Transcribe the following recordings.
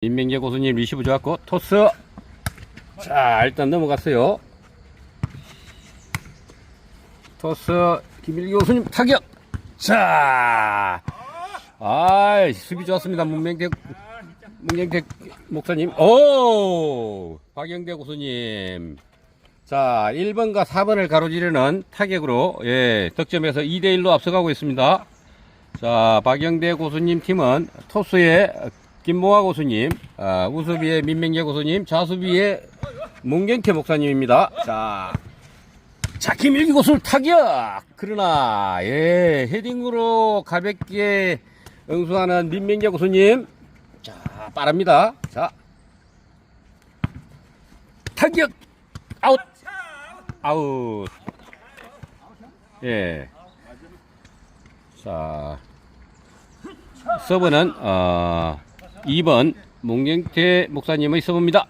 임명재 고수님 리시브 좋았고 토스! 자 일단 넘어갔어요. 토스 김일기 고수님 타격! 자! 아이 수비 좋았습니다. 문명태 문명태 목사님. 오! 박영대 고수님. 자 1번과 4번을 가로지르는 타격으로 예 득점에서 2대1로 앞서가고 있습니다. 자 박영대 고수님 팀은 토스의 김모아 고수님, 아, 우수비의 민명재 고수님, 좌수비의 문경태 목사님입니다. 자, 자, 김일기 고수를 타격! 그러나, 예, 헤딩으로 가볍게 응수하는 민명재 고수님. 자, 빠릅니다. 자, 타격! 아웃! 아웃! 예. 자, 서브는, 어, 2번 문경태 목사님의 서브입니다.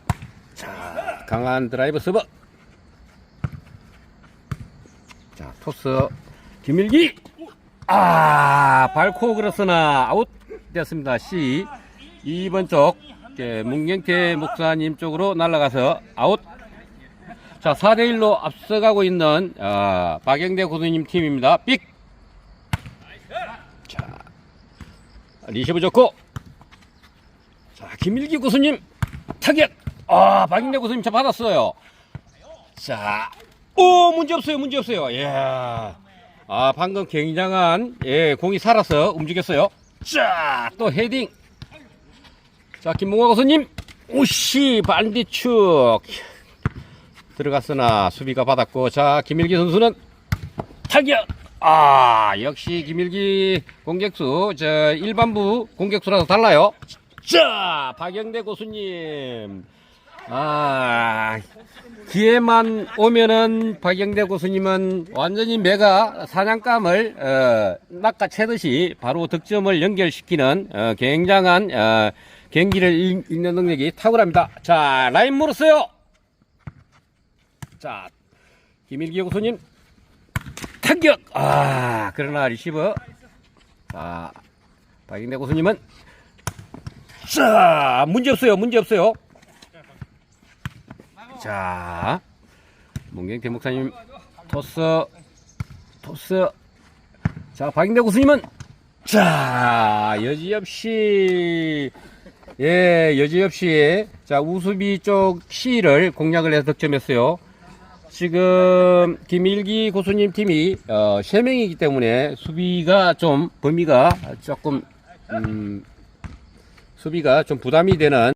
자, 강한 드라이브 서브. 자, 토스 김일기. 아, 밟고 그랬으나 아웃 됐습니다. C 2번 쪽 예, 문경태 목사님 쪽으로 날아가서 아웃. 자, 4대 1로 앞서가고 있는 아, 박영대 고수님 팀입니다. 삑. 자, 리시브 좋고 자, 김일기 고수님 타격. 아, 박인대 고수님 저 받았어요. 자, 오 문제 없어요, 문제 없어요. 예. 아, 방금 굉장한 예 공이 살아서 움직였어요. 자, 또 헤딩. 자, 김몽화 고수님, 오씨 반대축 들어갔으나 수비가 받았고, 자, 김일기 선수는 타격. 아, 역시 김일기 공격수 저 일반부 공격수라서 달라요. 자, 박영대 고수님. 아, 기회만 오면은 박영대 고수님은 완전히 메가 사냥감을 어, 낚아채듯이 바로 득점을 연결시키는 어, 굉장한 어, 경기를 읽- 읽는 능력이 탁월합니다. 자, 라인 물었어요. 자, 김일기 고수님 타격. 아, 그러나 리시버. 자, 박영대 고수님은 자, 문제 없어요. 문제 없어요. 자, 문경태 목사님 토스, 토스. 자, 박인대 고수님은 자, 여지없이 예, 여지없이 자 우수비 쪽 C를 공략을 해서 득점했어요. 지금 김일기 고수님 팀이 어, 3명이기 때문에 수비가 좀 범위가 조금 음, 수비가 좀 부담이 되는